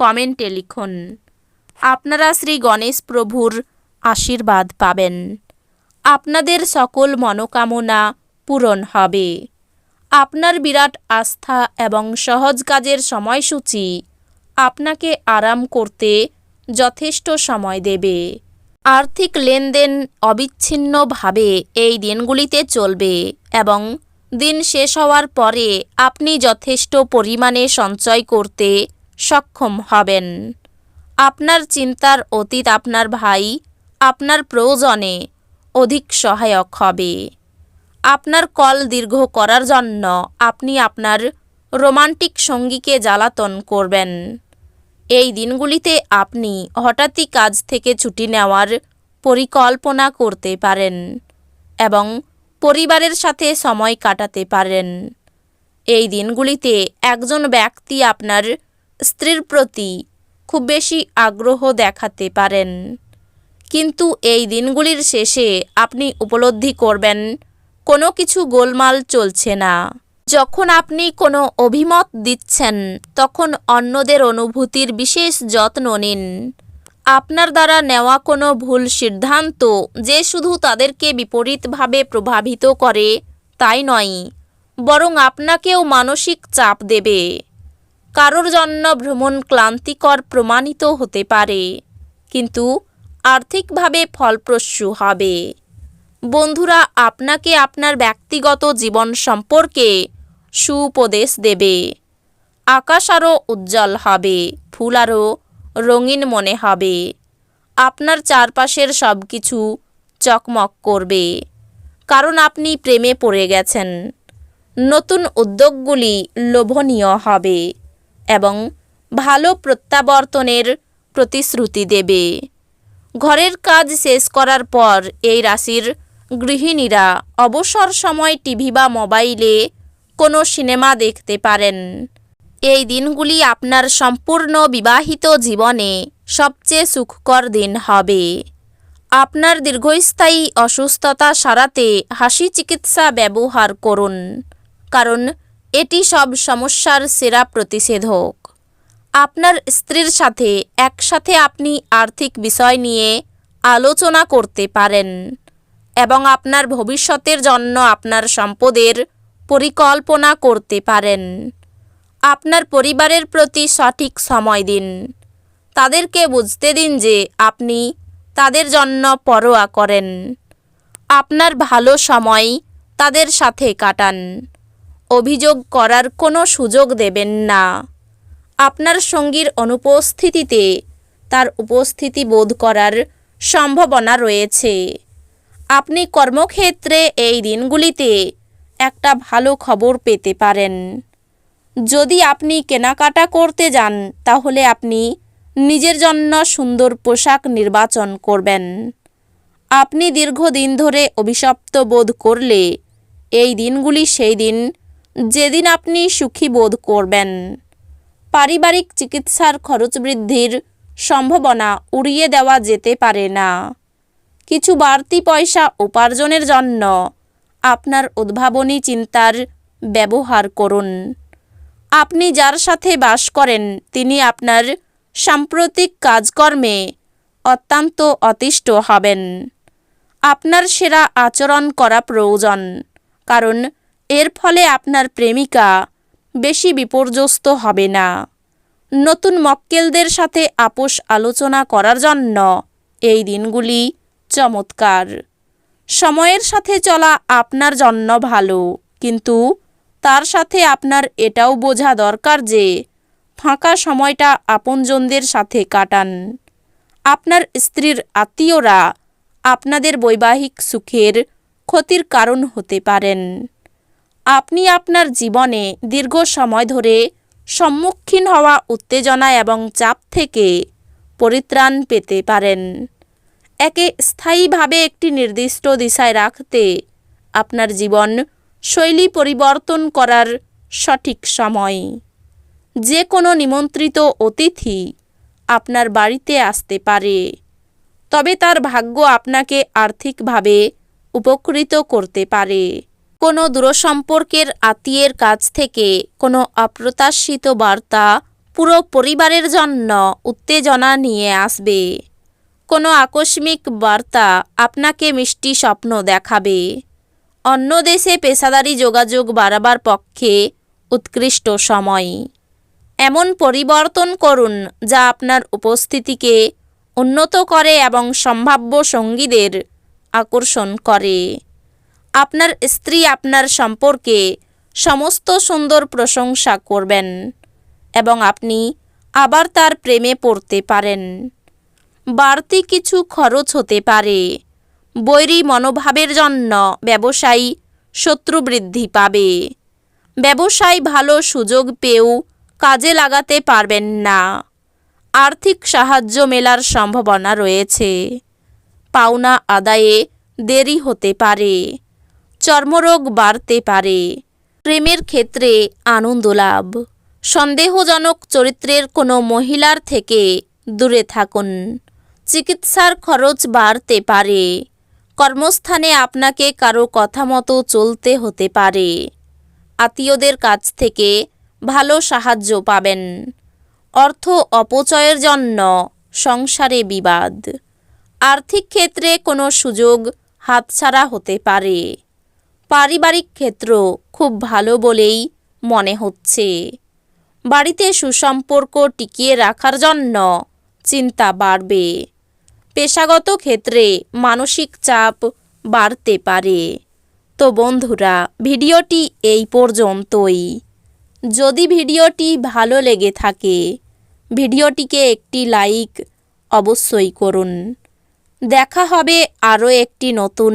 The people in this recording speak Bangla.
কমেন্টে লিখুন, আপনারা শ্রী গণেশ প্রভুর আশীর্বাদ পাবেন। আপনাদের সকল মনোকামনা পূরণ হবে। আপনার বিরাট আস্থা এবং সহজ কাজের সময়সূচি আপনাকে আরাম করতে যথেষ্ট সময় দেবে। আর্থিক লেনদেন অবিচ্ছিন্নভাবে এই দিনগুলিতে চলবে এবং দিন শেষ হওয়ার পরে আপনি যথেষ্ট পরিমাণে সঞ্চয় করতে সক্ষম হবেন। আপনার চিন্তার অতীত আপনার ভাই, আপনার প্রয়োজনে অধিক সহায়ক হবে। আপনার কল দীর্ঘ করার জন্য আপনি আপনার রোমান্টিক সঙ্গীকে জ্বালাতন করবেন। এই দিনগুলিতে আপনি হঠাৎই কাজ থেকে ছুটি নেওয়ার পরিকল্পনা করতে পারেন এবং পরিবারের সাথে সময় কাটাতে পারেন। এই দিনগুলিতে একজন ব্যক্তি আপনার স্ত্রীর প্রতি খুব বেশি আগ্রহ দেখাতে পারেন। কিন্তু এই দিনগুলির শেষে আপনি উপলব্ধি করবেন, কোনো কিছু গোলমাল চলছে না। যখন আপনি কোনো অভিমত দিচ্ছেন, তখন অন্যদের অনুভূতির বিশেষ যত্ন নিন। আপনার দ্বারা নেওয়া কোনো ভুল সিদ্ধান্ত যে শুধু তাদেরকে বিপরীতভাবে প্রভাবিত করে, তাই নয়, বরং আপনাকেও মানসিক চাপ দেবে। কারোর জন্য ভ্রমণ ক্লান্তিকর প্রমাণিত হতে পারে, কিন্তু আর্থিকভাবে ফলপ্রসূ হবে। বন্ধুরা, আপনাকে আপনার ব্যক্তিগত জীবন সম্পর্কে সুপদেশ দেবে। আকাশ আরও উজ্জ্বল হবে, ফুল আরও রঙিন মনে হবে। আপনার চারপাশের সব কিছু চকমক করবে। কারণ আপনি প্রেমে পড়ে গেছেন। নতুন উদ্যোগগুলি লোভনীয় হবে। এবং ভালো প্রত্যাবর্তনের প্রতিশ্রুতি দেবে। ঘরের কাজ শেষ করার পর এই রাশির গৃহিণীরা অবসর সময় টিভি বা মোবাইলে কোনো সিনেমা দেখতে পারেন। এই দিনগুলি আপনার সম্পূর্ণ বিবাহিত জীবনে সবচেয়ে সুখকর দিন হবে। আপনার দীর্ঘস্থায়ী অসুস্থতা সারাতে হাসি চিকিৎসা ব্যবহার করুন, কারণ এটি সব সমস্যার সেরা প্রতিষেধক। আপনার স্ত্রীর সাথে একসাথে আপনি আর্থিক বিষয় নিয়ে আলোচনা করতে পারেন এবং আপনার ভবিষ্যতের জন্য আপনার সম্পদের পরিকল্পনা করতে পারেন। আপনার পরিবারের প্রতি সঠিক সময় দিন। তাদেরকে বুঝতে দিন যে আপনি তাদের জন্য পরোয়া করেন। আপনার ভালো সময় তাদের সাথে কাটান। অভিযোগ করার কোনো সুযোগ দেবেন না। আপনার সঙ্গীর অনুপস্থিতিতে তার উপস্থিতি বোধ করার সম্ভাবনা রয়েছে। আপনি কর্মক্ষেত্রে এই দিনগুলিতে একটা ভালো খবর পেতে পারেন। যদি আপনি কেনাকাটা করতে যান, তাহলে আপনি নিজের জন্য সুন্দর পোশাক নির্বাচন করবেন। আপনি দীর্ঘদিন ধরে অভিশপ্ত বোধ করলে এই দিনগুলি সেই দিন যেদিন আপনি সুখী বোধ করবেন। পারিবারিক চিকিৎসার খরচ বৃদ্ধির সম্ভাবনা উড়িয়ে দেওয়া যেতে পারে না। কিছু বাড়তি পয়সা উপার্জনের জন্য আপনার উদ্ভাবনী চিন্তার ব্যবহার করুন। আপনি যার সাথে বাস করেন, তিনি আপনার সাম্প্রতিক কাজকর্মে অত্যন্ত অতিষ্ঠ হবেন। আপনার সেরা আচরণ করা প্রয়োজন, কারণ এর ফলে আপনার প্রেমিকা বেশি বিপর্যস্ত হবে না। নতুন মক্কেলদের সাথে আপোষ আলোচনা করার জন্য এই দিনগুলি চমৎকার। সময়ের সাথে চলা আপনার জন্য ভালো, কিন্তু তার সাথে আপনার এটাও বোঝা দরকার যে ফাঁকা সময়টা আপনজনদের সাথে কাটান। আপনার স্ত্রীর আত্মীয়রা আপনাদের বৈবাহিক সুখের ক্ষতির কারণ হতে পারেন। আপনি আপনার জীবনে দীর্ঘ সময় ধরে সম্মুখীন হওয়া উত্তেজনা এবং চাপ থেকে পরিত্রাণ পেতে পারেন। একে স্থায়ীভাবে একটি নির্দিষ্ট দিশায় রাখতে আপনার জীবন শৈলী পরিবর্তন করার সঠিক সময়। যে কোনো নিমন্ত্রিত অতিথি আপনার বাড়িতে আসতে পারে, তবে তার ভাগ্য আপনাকে আর্থিকভাবে উপকৃত করতে পারে। কোনো দূরসম্পর্কের আত্মীয়ের কাছ থেকে কোনো অপ্রত্যাশিত বার্তা পুরো পরিবারের জন্য উত্তেজনা নিয়ে আসবে। কোনো আকস্মিক বার্তা আপনাকে মিষ্টি স্বপ্ন দেখাবে। অন্য দেশে পেশাদারি যোগাযোগ বাড়াবার পক্ষে উৎকৃষ্ট সময়। এমন পরিবর্তন করুন যা আপনার উপস্থিতিকে উন্নত করে এবং সম্ভাব্য সঙ্গীদের আকর্ষণ করে। আপনার স্ত্রী আপনার সম্পর্কে সমস্ত সুন্দর প্রশংসা করবেন এবং আপনি আবার তার প্রেমে পড়তে পারেন। বাড়তি কিছু খরচ হতে পারে। বৈরী মনোভাবের জন্য ব্যবসায়ী শত্রু বৃদ্ধি পাবে। ব্যবসায় ভালো সুযোগ পেয়েও কাজে লাগাতে পারবেন না। আর্থিক সাহায্য মেলার সম্ভাবনা রয়েছে। পাওনা আদায়ে দেরি হতে পারে। চর্মরোগ বাড়তে পারে। প্রেমের ক্ষেত্রে আনন্দ লাভ। সন্দেহজনক চরিত্রের কোনো মহিলার থেকে দূরে থাকুন। চিকিৎসার খরচ বাড়তে পারে। কর্মস্থানে আপনাকে কারও কথা মতো চলতে হতে পারে। আত্মীয়দের কাছ থেকে ভালো সাহায্য পাবেন। অর্থ অপচয়ের জন্য সংসারে বিবাদ। আর্থিক ক্ষেত্রে কোনো সুযোগ হাতছাড়া হতে পারে। পারিবারিক ক্ষেত্র খুব ভালো বলেই মনে হচ্ছে। বাড়িতে সুসম্পর্ক টিকিয়ে রাখার জন্য চিন্তা বাড়বে। পেশাগত ক্ষেত্রে মানসিক চাপ বাড়তে পারে। তো বন্ধুরা, ভিডিওটি এই পর্যন্তই। যদি ভিডিওটি ভালো লেগে থাকে, ভিডিওটিকে একটি লাইক অবশ্যই করুন। দেখা হবে আরও একটি নতুন